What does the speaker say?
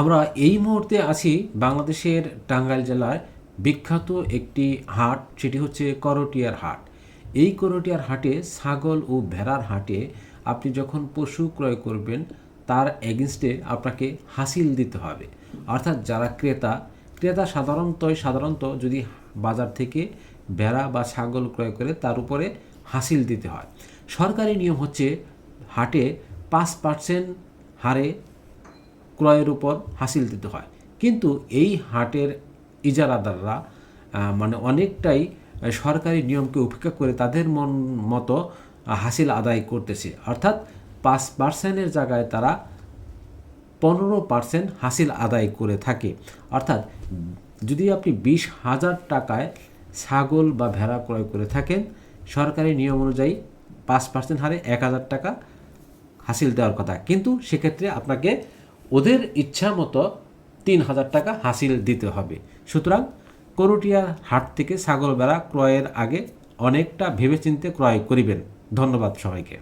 আমরা এই মুহূর্তে আছি বাংলাদেশের টাঙ্গাইল জেলার বিখ্যাত একটি হাট, সেটি হচ্ছে করটিয়ার হাট। এই করটিয়ার হাটে ছাগল ও ভেড়ার হাটে আপনি যখন পশু ক্রয় করবেন, তার এগেনস্টে আপনাকে হাসিল দিতে হবে। অর্থাৎ যারা ক্রেতা ক্রেতা সাধারণত সাধারণত যদি বাজার থেকে ভেড়া বা ছাগল ক্রয় করে, তার উপরে হাসিল দিতে হয়। সরকারি নিয়ম হচ্ছে হাটে পাঁচ পার্সেন্ট হারে ক্রয়ের উপর হাসিল দিতে হয়। কিন্তু এই হাটের ইজারাদাররা মানে অনেকটাই সরকারি নিয়মকে উপেক্ষা করে তাদের মন মতো হাসিল আদায় করতেছে। অর্থাৎ পাঁচ পার্সেন্টের জায়গায় তারা পনেরো পার্সেন্ট হাসিল আদায় করে থাকে। অর্থাৎ যদি আপনি বিশ হাজার টাকায় ছাগল বা ভেড়া ক্রয় করে থাকেন, সরকারি নিয়ম অনুযায়ী পাঁচ পার্সেন্ট হারে এক হাজার টাকা হাসিল দেওয়ার কথা। কিন্তু সেক্ষেত্রে আপনাকে ওদের ইচ্ছা মতো তিন হাজার টাকা হাসিল দিতে হবে। সুতরাং করুটিয়ার হাট থেকে ছাগল বেড়া ক্রয়ের আগে অনেকটা ভেবেচিন্তে ক্রয় করিবেন। ধন্যবাদ সবাইকে।